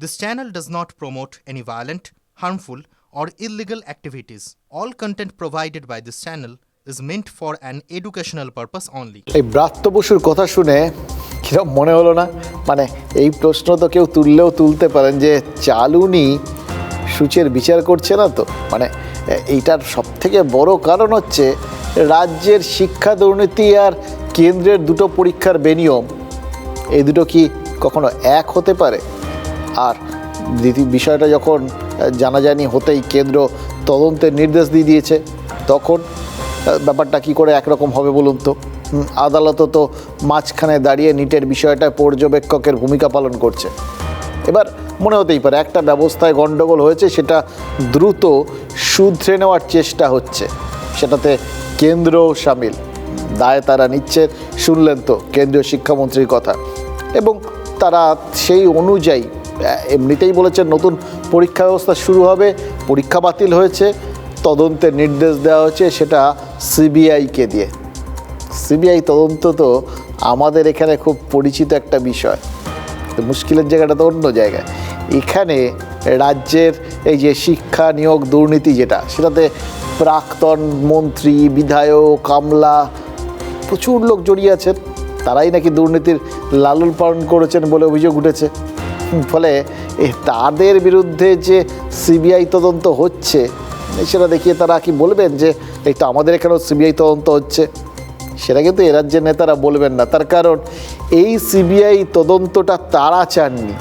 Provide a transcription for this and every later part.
This channel does not promote any violent, harmful, or illegal activities. All content provided by this channel is meant for an educational purpose only. এই ব্রাত্য বসুর কথা শুনে কিরম মনে হলো না মানে এই প্রশ্ন তো কেউ তুললেও তুলতে পারেন যে চালুনি সূচের বিচার করছে না তো মানে এইটার সব থেকে বড় কারণ হচ্ছে রাজ্যের শিক্ষা দুর্নীতি আর কেন্দ্রের দুটো পরীক্ষার বেনিয়ম এই দুটো কি কখনো এক হতে পারে আর দ্বিতীয় বিষয়টা যখন জানাজানি হতেই কেন্দ্র তদন্তের নির্দেশ দিয়ে দিয়েছে, তখন ব্যাপারটা কি করে একরকম হবে বলুন তো? আদালত তো মাঝখানে দাঁড়িয়ে নিটের বিষয়টা পর্যবেক্ষকের ভূমিকা পালন করছে। এবার মনে হতেই পারে একটা ব্যবস্থায় গণ্ডগোল হয়েছে, সেটা দ্রুত শুধরে নেওয়ার চেষ্টা হচ্ছে। সেটাতে কেন্দ্রও সামিল। দায় তারা নিচ্ছে, শুনলেন তো কেন্দ্রীয় শিক্ষামন্ত্রীর কথা। এবং তারা সেই অনুযায়ী এমনিতেই বলেছেন নতুন পরীক্ষা ব্যবস্থা শুরু হবে, পরীক্ষা বাতিল হয়েছে তদন্তের নির্দেশ দেওয়া হয়েছে, সেটা সিবিআইকে দিয়ে। সিবিআই তদন্ত তো আমাদের এখানে খুব পরিচিত একটা বিষয়। তো মুশকিলের জায়গাটা তো অন্য জায়গায়। এখানে রাজ্যের এই যে শিক্ষা নিয়োগ দুর্নীতি যেটা, সেটাতে প্রাক্তন মন্ত্রী, বিধায়ক কামলা প্রচুর লোক জড়িয়ে আছেন। তারাই নাকি দুর্নীতির লালন পালন করেছেন বলে অভিযোগ উঠেছে। ফলে তাদের বিরুদ্ধে যে সিবিআই তদন্ত হচ্ছে সেটা দেখিয়ে তারা কি বলবেন যে এই তো আমাদের এখানেও সিবিআই তদন্ত হচ্ছে? সেটা কিন্তু এ রাজ্যের নেতারা বলবেন না। তার কারণ এই সিবিআই তদন্তটা তারা চাননি।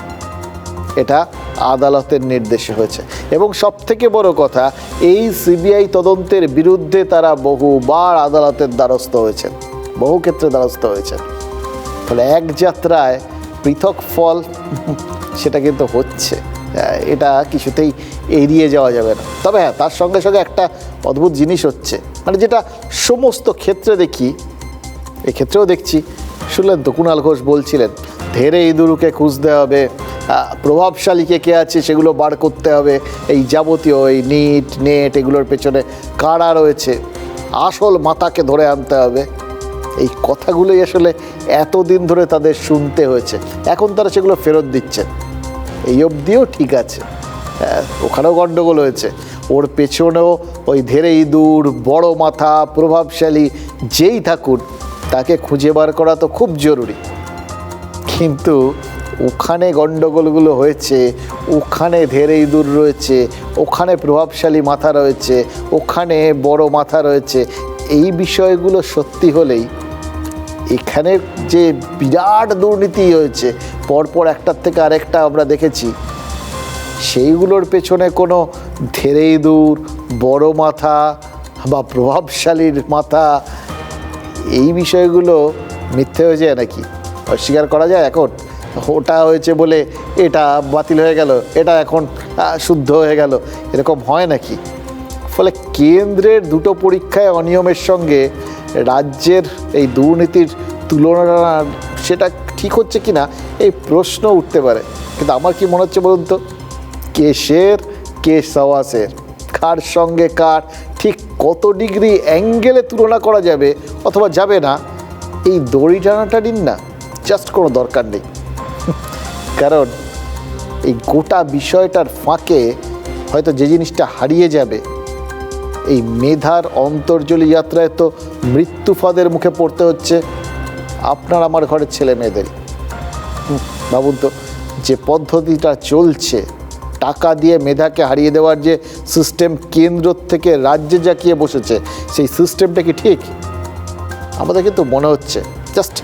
এটা আদালতের নির্দেশে হয়েছে। এবং সব থেকে বড় কথা, এই সিবিআই তদন্তের বিরুদ্ধে তারা বহুবার আদালতের দ্বারস্থ হয়েছেন। বহু ক্ষেত্রে দ্বারস্থ হয়েছেন। ফলে এক যাত্রায় পৃথক ফল সেটা কিন্তু হচ্ছে। এটা কিছুতেই এড়িয়ে যাওয়া যাবে না। তবে হ্যাঁ তার সঙ্গে সঙ্গে একটা অদ্ভুত জিনিস হচ্ছে। মানে যেটা সমস্ত ক্ষেত্রে দেখি এক্ষেত্রেও দেখছি শুনলেন তো কুণাল ঘোষ বলছিলেন ধেরে ইঁদুরুকে খুঁজতে হবে আহ, প্রভাবশালীকে কে আছে সেগুলো বার করতে হবে এই যাবতীয় এই নিট নেট এগুলোর পেছনে কারা রয়েছে আসল মাথাকে ধরে আনতে হবে। এই কথাগুলোই আসলে এতদিন ধরে তাদের শুনতে হয়েছে। এখন তারা সেগুলো ফেরত দিচ্ছে। এই অবধিও ঠিক আছে। হ্যাঁ, ওখানেও গণ্ডগোল হয়েছে। ওর পেছনেও ওই ধেরে ইঁদুর বড় মাথা প্রভাবশালী যেই থাকুন তাকে খুঁজে বার করা তো খুব জরুরি। কিন্তু ওখানে গণ্ডগোলগুলো হয়েছে ওখানে ধেরে ইঁদুর রয়েছে ওখানে প্রভাবশালী মাথা রয়েছে ওখানে বড় মাথা রয়েছে এই বিষয়গুলো সত্যি হলেই এখানে যে বিরাট দুর্নীতি হয়েছে, পরপর একটার থেকে আরেকটা আমরা দেখেছি, সেইগুলোর পেছনে কোনো ধেরে দূর, বড় মাথা বা প্রভাবশালীর মাথা, এই বিষয়গুলো মিথ্যে হয়ে যায় নাকি? অস্বীকার করা যায় এখন? ওটা হয়েছে বলে এটা বাতিল হয়ে গেল, এটা এখন শুদ্ধ হয়ে গেল, এরকম হয় নাকি? ফলে কেন্দ্রের দুটো পরীক্ষায় অনিয়মের সঙ্গে রাজ্যের এই দুর্নীতির তুলনা সেটা ঠিক হচ্ছে কি না এই প্রশ্ন উঠতে পারে। কিন্তু আমার কি মনে হচ্ছে বলুন তো? কে শের কে সওয়াসের কার সঙ্গে কার, ঠিক কত ডিগ্রি অ্যাঙ্গেলে তুলনা করা যাবে অথবা যাবে না, এই দড়ি টানাটা নিন না, জাস্ট কোনো দরকার নেই। কারণ এই গোটা বিষয়টার ফাঁকে হয়তো যে জিনিসটা হারিয়ে যাবে এই মেধার অন্তর্জলি যাত্রায় তো মৃত্যু ফাঁদের মুখে পড়তে হচ্ছে আপনার আমার ঘরের ছেলে মেয়েদের। ভাবুন তো, যে পদ্ধতিটা চলছে, টাকা দিয়ে মেধাকে হারিয়ে দেওয়ার যে সিস্টেম কেন্দ্র থেকে রাজ্যে জাকিয়ে বসেছে, সেই সিস্টেমটা কি ঠিক? আমাদের কিন্তু মনে হচ্ছে জাস্ট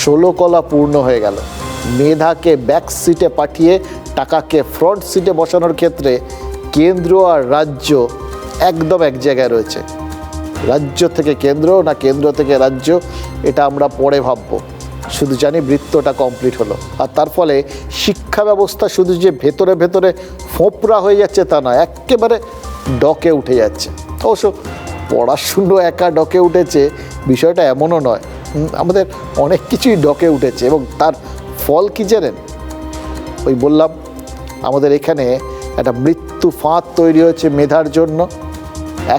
ষোলো কলা পূর্ণ হয়ে গেল। মেধাকে ব্যাক সিটে পাঠিয়ে টাকাকে ফ্রন্ট সিটে বসানোর ক্ষেত্রে কেন্দ্র আর রাজ্য একদম এক জায়গায় রয়েছে। রাজ্য থেকে কেন্দ্র না কেন্দ্র থেকে রাজ্য, এটা আমরা পরে ভাববো। শুধু জানি বৃত্তটা কমপ্লিট হলো। আর তার ফলে শিক্ষা ব্যবস্থা শুধু যে ভেতরে ভেতরে ফোঁপড়া হয়ে যাচ্ছে তা না একেবারে ডকে উঠে যাচ্ছে। অবশ্য পড়াশুনো একা ডকে উঠেছে, বিষয়টা এমনও নয়। আমাদের অনেক কিছুই ডকে উঠেছে এবং তার ফল কি জানেন? ওই বললাম, আমাদের এখানে একটা মৃত্যু ফাঁদ তৈরি হয়েছে মেধার জন্য।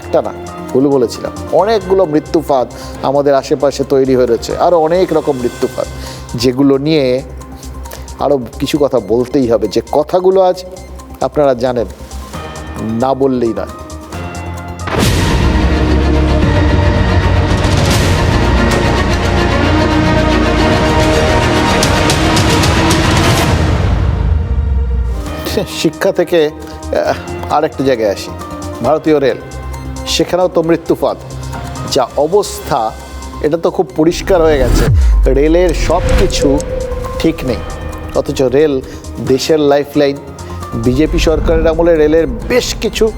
একটা না, ভুল বলেছিলাম। অনেকগুলো মৃত্যু ফাঁদ আমাদের আশেপাশে তৈরি হয়ে রয়েছে আরও অনেক রকম মৃত্যু ফাঁদ যেগুলো নিয়ে আরও কিছু কথা বলতেই হবে। যে কথাগুলো আজ আপনারা জানেন, না বললেই নয়। শিক্ষা থেকে আরেকটা জায়গায় আসি। ভারতীয় রেল। সেখানেও তো মৃত্যুপথ। যা অবস্থা, এটা তো খুব পরিষ্কার হয়ে গেছে। রেলের সব কিছু ঠিক নেই। অথচ রেল দেশের লাইফলাইন বিজেপি সরকারের আমলে রেলের বেশ কিছু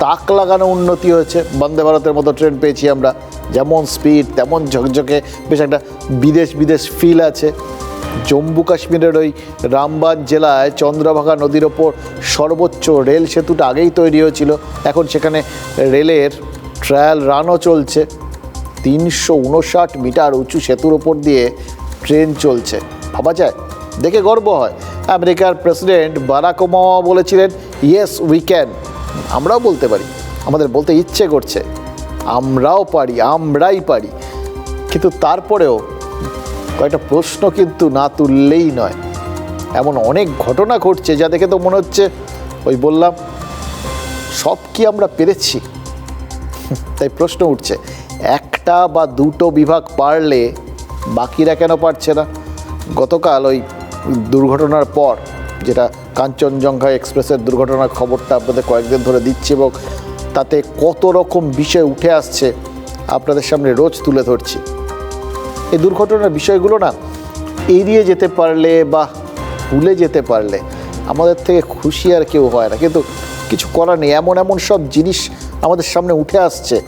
তাক লাগানো উন্নতি হয়েছে। বন্দে ভারতের মতো ট্রেন পেয়েছি আমরা। যেমন স্পিড তেমন ঝকঝকে। বেশ একটা বিদেশ বিদেশ ফিল আছে। জম্মু কাশ্মীরের ওই রামবান জেলায় চন্দ্রভাগা নদীর ওপর সর্বোচ্চ রেল সেতুটা আগেই তৈরি হয়েছিল। এখন সেখানে রেলের ট্রায়াল রানও চলছে। তিনশো উনষাট মিটার উঁচু সেতুর ওপর দিয়ে ট্রেন চলছে। ভাবা যায়? দেখে গর্ব হয়। আমেরিকার প্রেসিডেন্ট বারাক ওবামা বলেছিলেন ইয়েস উই ক্যান আমরাও বলতে পারি। আমাদের বলতে ইচ্ছে করছে। আমরাও পারি, আমরাই পারি। কিন্তু তারপরেও কয়েকটা প্রশ্ন কিন্তু না তুললেই নয়। এমন অনেক ঘটনা ঘটছে যা দেখে তো মনে হচ্ছে, ওই বললাম, সব কি আমরা পেরেছি? তাই প্রশ্ন উঠছে, একটা বা দুটো বিভাগ পারলে বাকিরা কেন পারছে না? গতকাল ওই দুর্ঘটনার পর, যেটা কাঞ্চনজঙ্ঘা এক্সপ্রেসের দুর্ঘটনার খবরটা আপনাদের কয়েকদিন ধরে দিচ্ছি এবং তাতে কত রকম বিষয় উঠে আসছে আপনাদের সামনে রোজ তুলে ধরছি। এই দুর্ঘটনার বিষয়গুলো না এড়িয়ে যেতে পারলে বা ভুলে যেতে পারলে আমাদের থেকে খুশি আর কেউ হয় না। কিন্তু কিছু করার নেই। এমন এমন সব জিনিস আমাদের সামনে উঠে আসছে।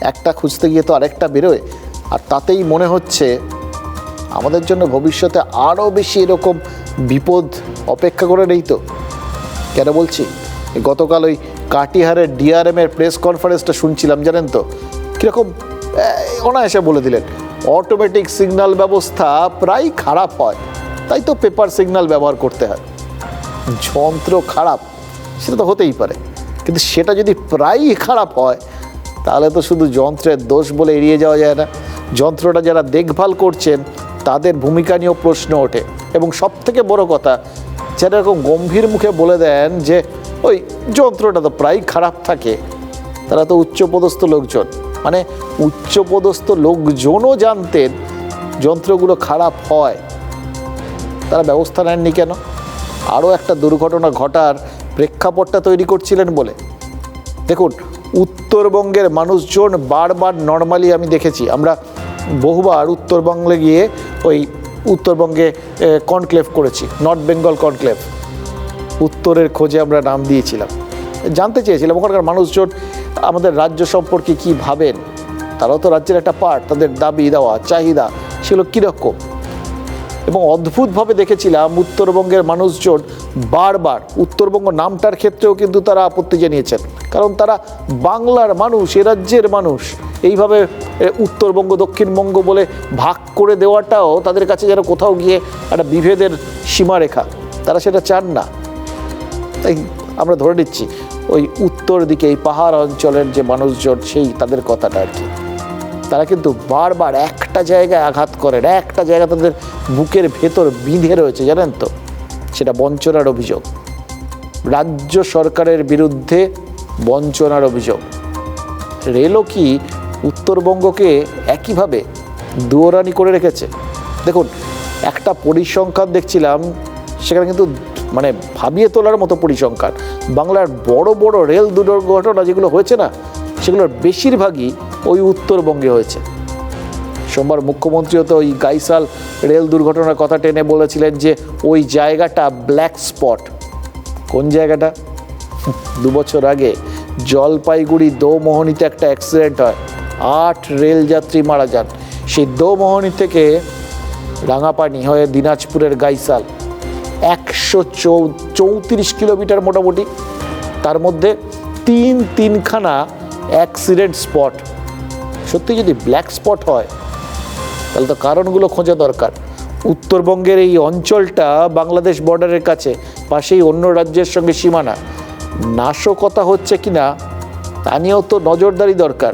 একটা খুঁজতে গিয়ে তো আরেকটা বেরোয়। আর তাতেই মনে হচ্ছে আমাদের জন্য ভবিষ্যতে আরও বেশি এরকম বিপদ অপেক্ষা করে নেই তো। কেন বলছি? গতকাল ওই কাটিহারের ডিআরএমের প্রেস কনফারেন্সটা শুনছিলাম, জানেন তো? কীরকম অনায়াসে বলে দিলেন। অটোমেটিক সিগন্যাল ব্যবস্থা প্রায় খারাপ হয়। তাই তো পেপার সিগন্যাল ব্যবহার করতে হয়। যন্ত্র খারাপ, সেটা তো হতেই পারে। কিন্তু সেটা যদি প্রায়ই খারাপ হয়, তাহলে তো শুধু যন্ত্রের দোষ বলে এড়িয়ে যাওয়া যায় না। যন্ত্রটা যারা দেখভাল করছেন, তাদের ভূমিকা নিয়েও প্রশ্ন ওঠে। এবং সব থেকে বড় কথা, যারা এরকম গম্ভীর মুখে বলে দেন যে, ওই যন্ত্রটা তো প্রায় খারাপ থাকে, তারা তো উচ্চপদস্থ লোকজন। মানে উচ্চপদস্থ লোকজনও জানতেন যন্ত্রগুলো খারাপ হয়। তারা ব্যবস্থা নেননি কেন? আরও একটা দুর্ঘটনা ঘটার প্রেক্ষাপটটা তৈরি করছিলেন বলে। দেখুন, উত্তরবঙ্গের মানুষজন বারবার নর্মালি আমি দেখেছি। আমরা বহুবার উত্তরবঙ্গে গিয়ে ওই উত্তরবঙ্গে কনক্লেভ করেছি, নর্থ বেঙ্গল কনক্লেভ। উত্তরের খোঁজে আমরা নাম দিয়েছিলাম। জানতে চেয়েছিলাম, ওখানকার মানুষজন আমাদের রাজ্য সম্পর্কে কি ভাবেন? তারাও তো রাজ্যের একটা পার্ট তাদের দাবি দেওয়া, চাহিদা ছিল কীরকম? এবং অদ্ভুতভাবে দেখেছিলাম উত্তরবঙ্গের মানুষজন বারবার, উত্তরবঙ্গ নামটার ক্ষেত্রেও কিন্তু তারা আপত্তি জানিয়েছেন। কারণ তারা বাংলার মানুষ, এ রাজ্যের মানুষ। এইভাবে উত্তরবঙ্গ, দক্ষিণবঙ্গ বলে ভাগ করে দেওয়াটাও তাদের কাছে যেন কোথাও গিয়ে একটা বিভেদের সীমারেখা। তারা সেটা চান না। তাই আমরা ধরে নিচ্ছি, ওই উত্তর দিকে এই পাহাড় অঞ্চলের যে মানুষজন, সেই তাদের কথাটা আর কি। তারা কিন্তু বারবার একটা জায়গায় আঘাত করেন, একটা জায়গা তাদের বুকের ভেতর বিঁধে রয়েছে, জানেন তো? সেটা বঞ্চনার অভিযোগ। রাজ্য সরকারের বিরুদ্ধে বঞ্চনার অভিযোগ। রেলও কি উত্তরবঙ্গকে একইভাবে দুয়োরানি করে রেখেছে? দেখুন, একটা পরিসংখ্যান দেখছিলাম, সেখানে কিন্তু মানে ভাবিয়ে তোলার মতো পরিসংখ্যান। বাংলার বড় বড় রেল দুর্ঘটনা যেগুলো হয়েছে না, সেগুলোর বেশিরভাগই ওই উত্তরবঙ্গে হয়েছে। সোমবার মুখ্যমন্ত্রীও তো ওই গাইসাল রেল দুর্ঘটনার কথা টেনে বলেছিলেন যে ওই জায়গাটা ব্ল্যাক স্পট কোন জায়গাটা? দু বছর আগে জলপাইগুড়ি দোমোহনীতে একটা অ্যাক্সিডেন্ট হয়। আট রেলযাত্রী মারা যান। সেই দোমোহনী থেকে রাঙাপানি হয়ে দিনাজপুরের গাইসাল একশো চৌ চৌত্রিশ কিলোমিটার মোটামুটি। তার মধ্যে তিন তিনখানা অ্যাক্সিডেন্ট স্পট সত্যি যদি ব্ল্যাক স্পট হয়, তাহলে তো কারণগুলো খোঁজা দরকার। উত্তরবঙ্গের এই অঞ্চলটা বাংলাদেশ বর্ডারের কাছে, পাশেই অন্য রাজ্যের সঙ্গে সীমানা। নাশকতা হচ্ছে কি না তা নিয়েও তো নজরদারি দরকার।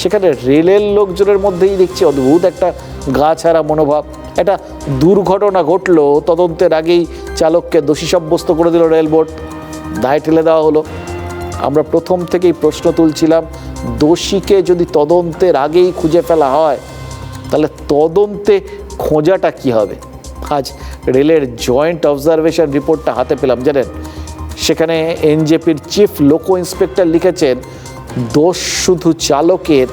সেখানে রেলের লোকজনের মধ্যেই দেখছি অদ্ভুত একটা গা ছাড়া মনোভাব। একটা দুর্ঘটনা ঘটলো, তদন্তের আগেই চালককে দোষী সাব্যস্ত করে দিল রেল বোর্ড দায় ঠেলে দেওয়া হলো। আমরা প্রথম থেকেই প্রশ্ন তুলছিলাম, দোষীকে যদি তদন্তের আগেই খুঁজে ফেলা হয়, তাহলে তদন্তে খোঁজাটা কি হবে? আজ রেলের জয়েন্ট অবজারভেশন রিপোর্টটা হাতে পেলাম, জানেন? সেখানে এনজেপির চিফ লোকো ইন্সপেক্টর লিখেছেন, দোষ শুধু চালকের,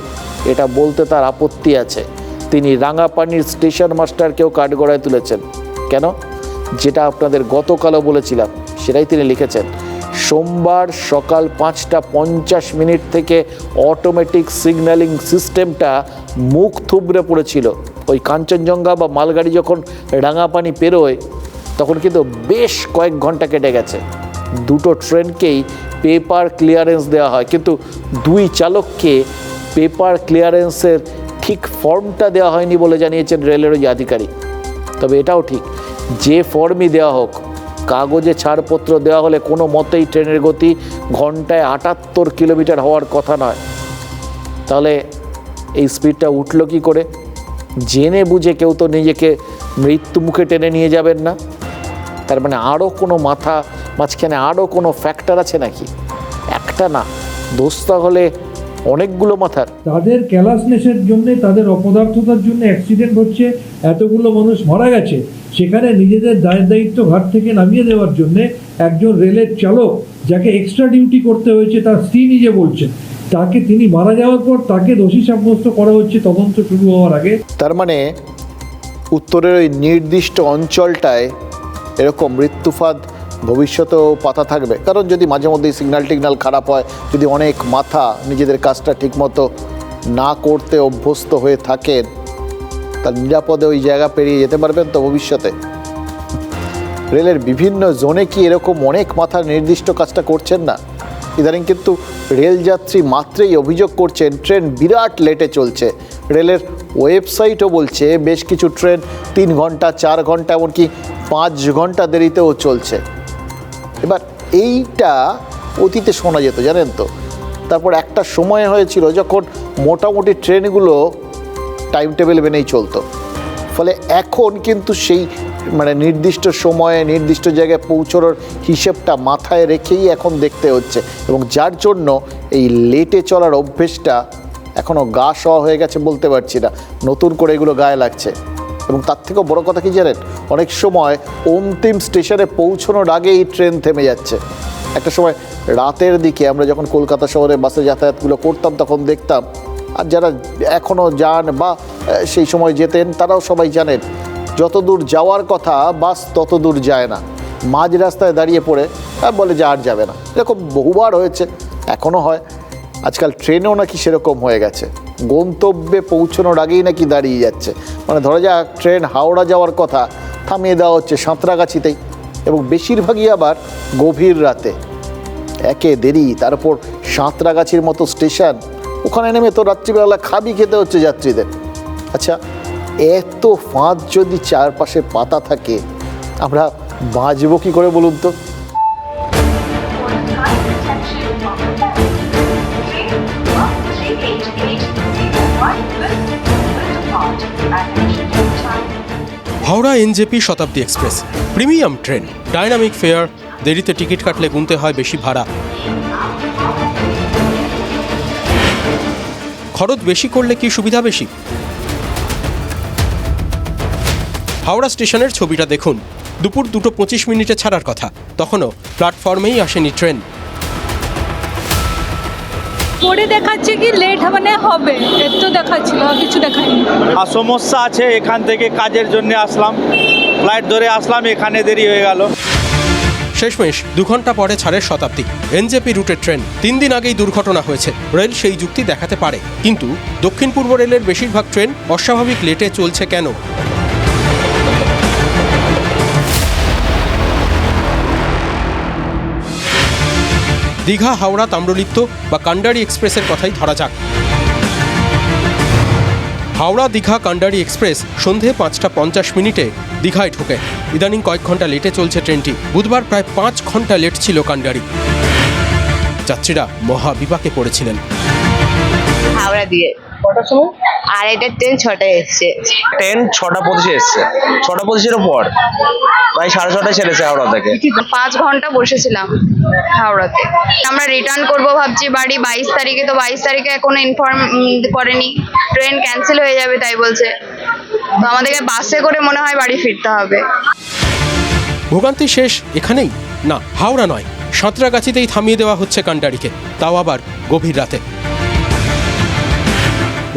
এটা বলতে তার আপত্তি আছে। তিনি রাঙাপানির স্টেশন মাস্টারকেও কাঠগড়ায় তুলেছেন। কেন? যেটা আপনাদের গতকালও বলেছিলাম, সেটাই তিনি লিখেছেন। সোমবার সকাল পাঁচটা পঞ্চাশ মিনিট থেকে অটোমেটিক সিগন্যালিং সিস্টেমটা মুখ থুবড়ে পড়েছিল। ওই কাঞ্চনজঙ্ঘা বা মালগাড়ি যখন রাঙাপানি পেরোয়, তখন কিন্তু বেশ কয়েক ঘণ্টা কেটে গেছে। দুটো ট্রেনকেই পেপার ক্লিয়ারেন্স দেওয়া হয়। কিন্তু দুই চালককে পেপার ক্লিয়ারেন্সের ঠিক ফর্মটা দেওয়া হয়নি বলে জানিয়েছেন রেলের ওই আধিকারিক। তবে এটাও ঠিক, যে ফর্মই দেওয়া হোক, কাগজে ছাড়পত্র দেওয়া হলে কোনো মতেই ট্রেনের গতি ঘন্টায় আটাত্তর কিলোমিটার হওয়ার কথা নয়। তাহলে এই স্পিডটা উঠল কি করে? জেনে বুঝে কেউ তো নিজেকে মৃত্যু মুখে টেনে নিয়ে যাবেন না। তার মানে আরও কোনো মাথা, মাঝখানে আরও কোনো ফ্যাক্টর আছে নাকি? একটা না, দোস্ত হলে অনেকগুলো মাথার। তাদের ক্যালাসনেসের জন্য তাদের অপদার্থতার জন্য অ্যাক্সিডেন্ট হচ্ছে এতগুলো মানুষ মারা গেছে। সেখানে নিজেদের দায় দায়িত্ব ঘাট থেকে নামিয়ে দেওয়ার জন্য একজন রেলের চালক যাকে এক্সট্রা ডিউটি করতে হয়েছে তার স্ত্রী নিজে বলছেন। তাকে তিনি মারা যাওয়ার পর তাকে দোষী সাব্যস্ত করা হচ্ছে তদন্ত শুরু হওয়ার আগে। তার মানে উত্তরের ওই নির্দিষ্ট অঞ্চলটায় এরকম মৃত্যুফাদ ভবিষ্যতেও পাতা থাকবে। কারণ যদি মাঝে মধ্যেই সিগন্যাল টিগনাল খারাপ হয়, যদি অনেক মাথা নিজেদের কাজটা ঠিকমতো না করতে অভ্যস্ত হয়ে থাকেন, তার নিরাপদে ওই জায়গা পেরিয়ে যেতে পারবেন তো ভবিষ্যতে। রেলের বিভিন্ন জোনে কি এরকম অনেক মাথার নির্দিষ্ট কাজটা করছেন না? ইদানিং কিন্তু রেলযাত্রী মাত্রেই অভিযোগ করছেন, ট্রেন বিরাট লেটে চলছে। রেলের ওয়েবসাইটও বলছে, বেশ কিছু ট্রেন তিন ঘণ্টা, চার ঘণ্টা, এমনকি পাঁচ ঘণ্টা দেরিতেও চলছে। এবার এইটা অতীতে শোনা যেত, জানেন তো? তারপর একটা সময় হয়েছিল যখন মোটামুটি ট্রেনগুলো টাইম টেবিল মেনেই চলতো। ফলে এখন কিন্তু সেই মানে নির্দিষ্ট সময়ে, নির্দিষ্ট জায়গায় পৌঁছানোর হিসেবটা মাথায় রেখেই এখন দেখতে হচ্ছে এবং যার জন্য এই লেটে চলার অভ্যেসটা এখনও গা সওয়া হয়ে গেছে বলতে পারছি না। নতুন করে এগুলো গায়ে লাগছে। এবং তার থেকেও বড় কথা কি জানেন? অনেক সময় অন্তিম স্টেশনে পৌঁছানোর আগেই ট্রেন থেমে যাচ্ছে। একটা সময় রাতের দিকে আমরা যখন কলকাতা শহরে বাসে যাতায়াতগুলো করতাম, তখন দেখতাম, আর যারা এখনও যান বা সেই সময় যেতেন, তারাও সবাই জানেন, যত দূর যাওয়ার কথা, বাস তত দূর যায় না। মাঝ রাস্তায় দাঁড়িয়ে পড়ে বলে যে আর যাবে না। এরকম বহুবার হয়েছে এখনও হয়। আজকাল ট্রেনেও নাকি সেরকম হয়ে গেছে। গন্তব্যে পৌঁছানোর আগেই নাকি দাঁড়িয়ে যাচ্ছে। মানে ধরা যাক ট্রেন হাওড়া যাওয়ার কথা, থামিয়ে দেওয়া হচ্ছে সাঁতরাগাছিতেই। এবং বেশিরভাগই আবার গভীর রাতে। একে দেরি, তারপর সাঁতরাগাছির মতো স্টেশন। ওখানে নেমে তো রাত্রিবেলা খাবি খেতে হচ্ছে যাত্রীদের। আচ্ছা এত ফাঁদ যদি চারপাশে পাতা থাকে, আমরা বাঁচবো কী করে বলুন তো? Howrah NJP Shatabdi express. Premium train, dynamic fare, দেরিতে টিকিট কাটলে গুনতে হয় বেশি ভাড়া। খরচ বেশি করলে কি সুবিধা বেশি? হাওড়া স্টেশনের ছবিটা দেখুন। দুপুর দুটো পঁচিশ মিনিটে ছাড়ার কথা। তখনও প্ল্যাটফর্মেই আসেনি ট্রেন। পরে দেখাচ্ছে কি লেট মানে হবে। এর তো দেখাচ্ছিল কিছু দেখায়নি। আর সমস্যা আছে এখান থেকে কাজের জন্য আসলাম। ফ্লাইট ধরে আসলাম এখানে দেরি হয়ে গেল। শেষমেশ দু ঘণ্টা পরে ছাড়ের শতাব্দী। এনজেপি রুটের ট্রেন তিন দিন আগেই দুর্ঘটনা হয়েছে। রেল সেই যুক্তি দেখাতে পারে। কিন্তু দক্ষিণ পূর্ব রেলের বেশিরভাগ ট্রেন অস্বাভাবিক লেটে চলছে কেন? দীঘা, হাওড়া, তাম্রলিপ্ত বা কান্ডারি এক্সপ্রেসের কথাই ধরা যাক। হাওড়া, দীঘা, কান্ডারি এক্সপ্রেস সন্ধে পাঁচটা পঞ্চাশ মিনিটে দীঘায় ঢোকে। ইদানিং কয়েক ঘণ্টা লেটে চলছে ট্রেনটি। বুধবার প্রায় পাঁচ ঘণ্টা লেট ছিল কান্ডারি। যাত্রীরা মহাবিপাকে পড়েছিলেন। হাওড়া দিয়ে। আর এটা ট্রেন ছটায় এসছে। ট্রেন ছটা পঁচিশে এসছে। ছটা পঁচিশের পর। প্রায় সাড়ে ছটায় ছেড়েছে হাওড়া থেকে। পাঁচ ঘণ্টা বসেছিলাম হাওড়াতে। আমরা রিটার্ন করব ভাবছি বাড়ি বাইশ তারিখে তো বাইশ তারিখে কোনো ইনফর্ম করেনি। ট্রেন ক্যান্সেল হয়ে যাবে তাই বলছে। তো আমাদেরকে বাসে করে মনে হয় বাড়ি ফিরতে হবে। ভোগান্তি শেষ এখানেই? না হাওড়া নয়। সাঁতরাগাছিতেই থামিয়ে দেওয়া হচ্ছে কান্ডারিকে তাও আবার গভীর রাতে।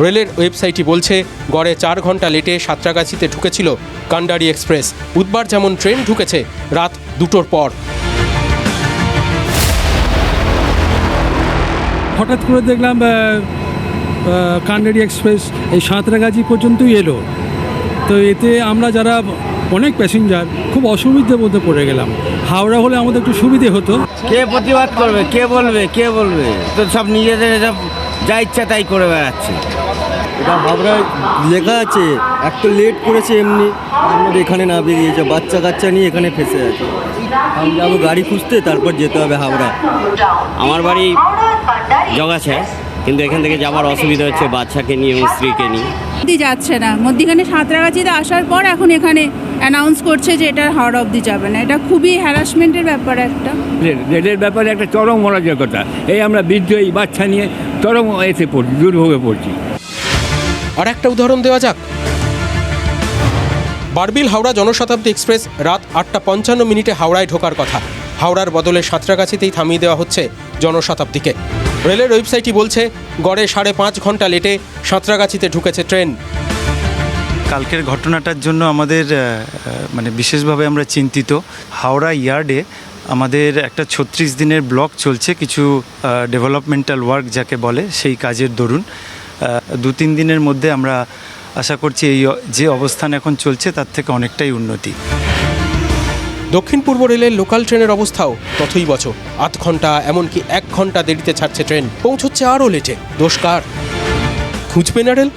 রেলের ওয়েবসাইটটি বলছে গড়ে চার ঘণ্টা লেটে সাঁতরাগাছিতে ঢুকেছিল কান্ডারি এক্সপ্রেস। বুধবার যেমন ট্রেন ঢুকেছে রাত দুটোর পর। হঠাৎ করে দেখলাম কান্ডারি এক্সপ্রেস এই সাঁতরাগাছি পর্যন্তই এলো। তো এতে আমরা যারা অনেক প্যাসেঞ্জার খুব অসুবিধার মধ্যে পড়ে গেলাম। হাওড়া হলে আমাদের একটু সুবিধে হতো। কে প্রতিবাদ করবে? কে বলবে? কে বলবে? তো সব নিজেদের সব যা ইচ্ছা তাই করে বেড়াচ্ছে। এটা হাবড়ায় লেখা আছে এক তো লেট করেছে এমনি আমাদের এখানে না বেরিয়েছে বাচ্চা কাচ্চা নিয়ে এখানে ফেসে আছে। আমি যাব গাড়ি খুঁজতে তারপর যেতে হবে হাওড়া আমার বাড়ি জগাছে কিন্তু এখান থেকে যাওয়ার অসুবিধা হচ্ছে বাচ্চাকে নিয়ে এবং স্ত্রীকে নিয়ে। অবধি যাচ্ছে না। মধ্যিখানে সাঁতরাগাছিতে আসার পর এখন এখানে অ্যানাউন্স করছে যে এটা হাওড়া অবধি যাবে না। এটা খুবই হ্যারাসমেন্টের ব্যাপার একটা। রেলের ব্যাপারে একটা চরম অরাজকতা। এই আমরা বৃদ্ধ এই বাচ্চা নিয়ে চরম এসে পড়ছি দুর্ভোগে পড়ছি। আর একটা উদাহরণ দেওয়া যাক। বারবিল হাওড়া জনশতাব্দী এক্সপ্রেস রাত আটটা পঞ্চান্ন মিনিটে হাওড়ায় ঢোকার কথা। হাওড়ার বদলে সাঁতরাগাছিতেই থামিয়ে দেওয়া হচ্ছে জনশতাব্দীকে। রেলের ওয়েবসাইটটি বলছে, গড়ে সাড়ে পাঁচ ঘণ্টা লেটে সাঁতরাগাছিতে ঢুকেছে ট্রেন। কালকের ঘটনাটার জন্য আমাদের মানে বিশেষভাবে আমরা চিন্তিত। হাওড়া ইয়ার্ডে আমাদের একটা ছত্রিশ দিনের ব্লক চলছে, কিছু ডেভেলপমেন্টাল ওয়ার্ক যাকে বলে, সেই কাজের দরুন। দু তিন দিনের মধ্যে আমরা আশা করছি এই যে অবস্থান এখন চলছে, তার থেকে অনেকটাই উন্নতি। দক্ষিণ পূর্ব রেলের লোকাল ট্রেনের অবস্থাও তথই বছর। আধ ঘণ্টা, এমনকি এক ঘণ্টা দেরিতে ছাড়ছে ট্রেন। পৌঁছচ্ছে আরও লেটে। দোষ কার? খুঁজবে না রেল?